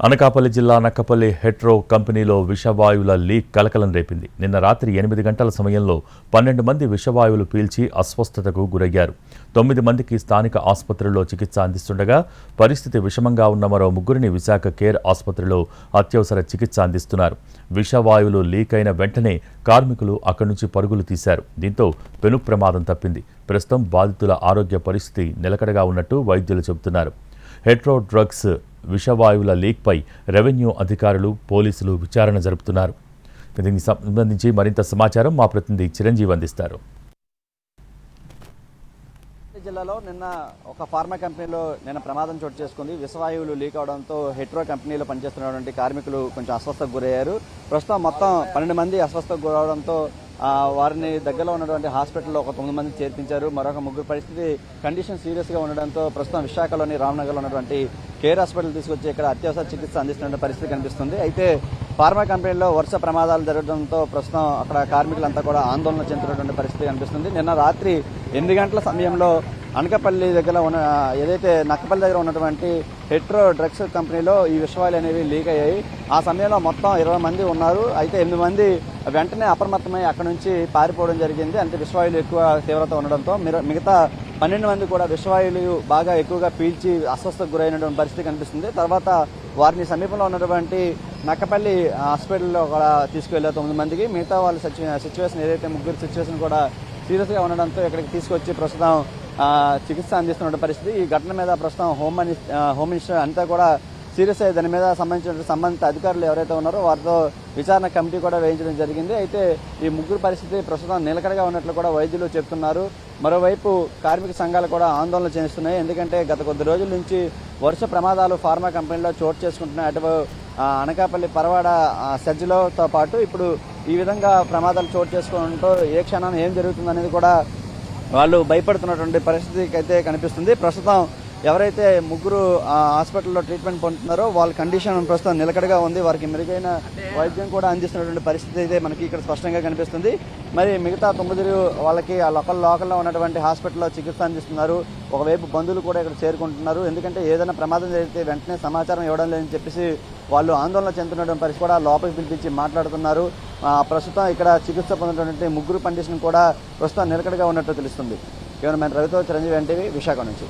అనకాపల్లి జిల్లా నక్కపల్లి హెట్రో కంపెనీలో విషవాయువుల లీక్ కలకలం రేపింది. నిన్న రాత్రి ఎనిమిది గంటల సమయంలో పన్నెండు మంది విషవాయువులు పీల్చి అస్వస్థతకు గురయ్యారు. తొమ్మిది మందికి స్థానిక ఆసుపత్రిలో చికిత్స అందిస్తుండగా పరిస్థితి విషమంగా ఉన్న మరో ముగ్గురిని విశాఖ కేర్ ఆసుపత్రిలో అత్యవసర చికిత్స అందిస్తున్నారు. విషవాయువులు లీక్ అయిన వెంటనే కార్మికులు అక్కడి నుంచి పరుగులు తీశారు. దీంతో పెను ప్రమాదం తప్పింది. ప్రస్తుతం బాధితుల ఆరోగ్య పరిస్థితి నిలకడగా ఉన్నట్టు వైద్యులు చెబుతున్నారు. హెట్రో డ్రగ్స్ విషవాయువుల లీక్పై రెవెన్యూ అధికారులు పోలీసులు విచారణ జరుపుతున్నారు. దీనికి సంబంధించి మరింత సమాచారం మా ప్రతినిధి చిరంజీవి అందిస్తారు. జిల్లాలో నిన్న ఒక ఫార్మా కంపెనీలో నిన్న ప్రమాదం చోటు చేసుకుంది. విషవాయువులు లీక్ అవడంతో హెట్రో కంపెనీలో పనిచేస్తున్నటువంటి కార్మికులు కొంచెం అస్వస్థకు గురయ్యారు. ప్రస్తుతం మొత్తం పన్నెండు మంది అస్వస్థకు గురవడంతో వారిని దగ్గరలో ఉన్నటువంటి హాస్పిటల్లో ఒక తొమ్మిది మంది చేర్పించారు. మరొక ముగ్గురు పరిస్థితి కండిషన్ సీరియస్గా ఉండడంతో ప్రస్తుతం విశాఖలోని రామ్నగర్లో ఉన్నటువంటి కేర్ హాస్పిటల్ తీసుకొచ్చి ఇక్కడ అత్యవసర చికిత్స అందిస్తున్న పరిస్థితి కనిపిస్తుంది. అయితే ఫార్మా కంపెనీలో వరుస ప్రమాదాలు జరగడంతో ప్రస్తుతం అక్కడ కార్మికులంతా కూడా ఆందోళన చెందుతున్నటువంటి పరిస్థితి కనిపిస్తుంది. నిన్న రాత్రి ఎనిమిది గంటల సమయంలో అనకపల్లి దగ్గర ఉన్న ఏదైతే నక్కపల్లి దగ్గర ఉన్నటువంటి హెట్రో డ్రగ్స్ కంపెనీలో ఈ విషయాలు అనేవి లీక్ అయ్యాయి. ఆ సమయంలో మొత్తం ఇరవై మంది ఉన్నారు. అయితే ఎనిమిది మంది వెంటనే అప్రమత్తమై అక్కడ నుంచి పారిపోవడం జరిగింది. అంటే విషవాయులు ఎక్కువ తీవ్రత ఉండడంతో మిగతా పన్నెండు మంది కూడా విషవాయులు బాగా ఎక్కువగా పీల్చి అస్వస్థకు గురైనటువంటి పరిస్థితి కనిపిస్తుంది. తర్వాత వారిని సమీపంలో ఉన్నటువంటి నక్కపల్లి హాస్పిటల్లో కూడా తీసుకువెళ్ళారు తొమ్మిది మందికి మిగతా వాళ్ళ సిచ్యువేషన్ ఏదైతే ముగ్గురు సిచ్యువేషన్ కూడా సీరియస్గా ఉండడంతో ఇక్కడికి తీసుకొచ్చి ప్రస్తుతం చికిత్స అందిస్తున్న పరిస్థితి. ఈ ఘటన మీద ప్రస్తుతం హోమ్ మినిస్ హోమ్ మినిస్టర్ అంతా కూడా సీరియస్ దాని మీద సంబంధించిన సంబంధిత అధికారులు ఎవరైతే ఉన్నారో వారితో విచారణ కమిటీ కూడా వేయించడం జరిగింది. అయితే ఈ ముగ్గురు పరిస్థితి ప్రస్తుతం నిలకడగా ఉన్నట్లు కూడా వైద్యులు చెప్తున్నారు. మరోవైపు కార్మిక సంఘాలు కూడా ఆందోళన చేస్తున్నాయి. ఎందుకంటే గత కొద్ది రోజుల నుంచి వరుస ప్రమాదాలు ఫార్మా కంపెనీలో చోటు చేసుకుంటున్నాయి. అటు అనకాపల్లి పరవాడ సజ్జలతో పాటు ఇప్పుడు ఈ విధంగా ప్రమాదాలు చోటు చేసుకోవడంతో ఏ క్షణాన్ని ఏం జరుగుతుందనేది కూడా వాళ్ళు భయపడుతున్నటువంటి పరిస్థితికి అయితే కనిపిస్తుంది. ప్రస్తుతం ఎవరైతే ముగ్గురు హాస్పిటల్లో ట్రీట్మెంట్ పొందుతున్నారో వాళ్ళ కండిషన్ ప్రస్తుతం నిలకడగా ఉంది. వారికి మెరుగైన వైద్యం కూడా అందిస్తున్నటువంటి పరిస్థితి అయితే మనకి ఇక్కడ స్పష్టంగా కనిపిస్తుంది. మరి మిగతా తొమ్మిది వాళ్ళకి ఆ లోకల్ లోకల్లో ఉన్నటువంటి హాస్పిటల్లో చికిత్స అందిస్తున్నారు. ఒకవైపు బంధువులు కూడా ఇక్కడ చేరుకుంటున్నారు. ఎందుకంటే ఏదైనా ప్రమాదం జరిగితే వెంటనే సమాచారం ఇవ్వడం లేదని చెప్పేసి వాళ్ళు ఆందోళన చెందుతున్న పరిస్థితి కూడా లోపలికి పిలిపించి మాట్లాడుతున్నారు. ప్రస్తుతం ఇక్కడ చికిత్స పొందినటువంటి ముగ్గురు కండిషన్ కూడా ప్రస్తుతం నిలకడగా ఉన్నట్టు తెలుస్తుంది. కేవలం రవితో చిరంజీవి ఎన్టీవీ విశాఖ నుంచి.